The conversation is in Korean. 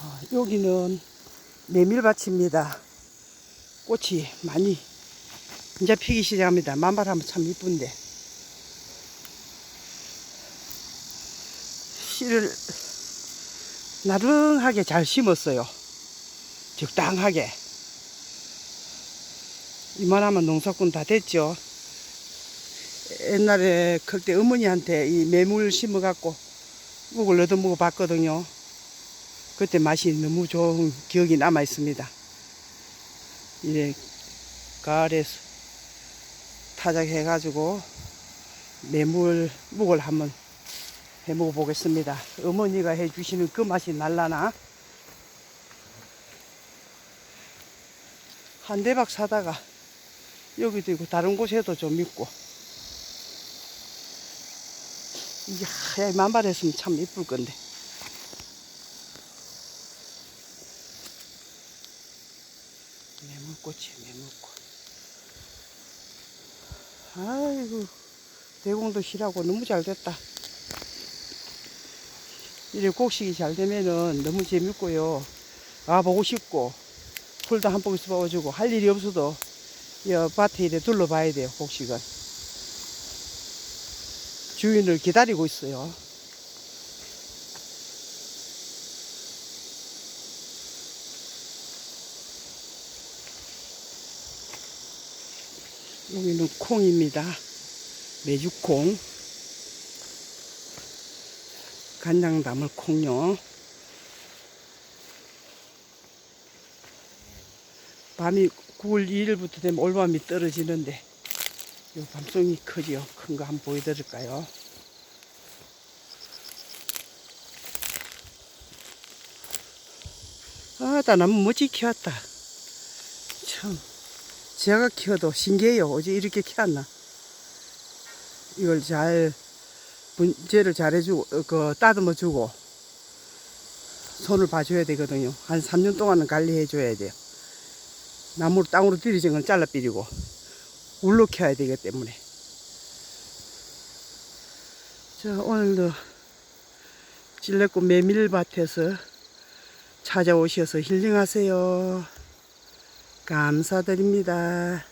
어, 여기는 메밀밭입니다. 꽃이 많이 이제 피기 시작합니다. 만발하면 참 이쁜데. 씨를 나른하게 잘 심었어요. 적당하게. 이만하면 농사꾼 다 됐죠. 옛날에 클때 어머니한테 이 매물 심어갖고 묵을 얻어 먹어 봤거든요. 그때 맛이 너무 좋은 기억이 남아 있습니다. 이래 가을에 타작해가지고 매물 묵을 한번 해 먹어보겠습니다. 어머니가 해주시는 그 맛이 날라나? 한 대박 사다가 여기도 있고 다른 곳에도 좀 있고 이게 하얗게 만발했으면 참 이쁠 건데 매물꽃이 매물꽃. 아이고 대공도 실하고 너무 잘 됐다. 이래 곡식이 잘 되면은 너무 재밌고요. 와 보고 싶고 풀도 한 포기씩 뽑아주고 할 일이 없어도 이 밭에 이래 둘러봐야 돼요 곡식은. 주인을 기다리고 있어요 여기는 콩입니다. 메주콩. 간장 담을 콩요. 밤이 9월 2일부터 되면 올밤이 떨어지는데 요 밤송이 크지요. 큰 거 한번 보여드릴까요? 아나 나무 멋지 키웠다. 참 제가 키워도 신기해요. 어제 이렇게 키웠나? 이걸 잘 문제를 잘 해주고 어, 그 따듬어 주고 손을 봐줘야 되거든요. 한 3년 동안은 관리해 줘야 돼요. 나무를 땅으로 들이진 건 잘라 삐리고 울로 켜야 되기 때문에. 자 오늘도 찔레꽃 메밀밭에서 찾아오셔서 힐링하세요 감사드립니다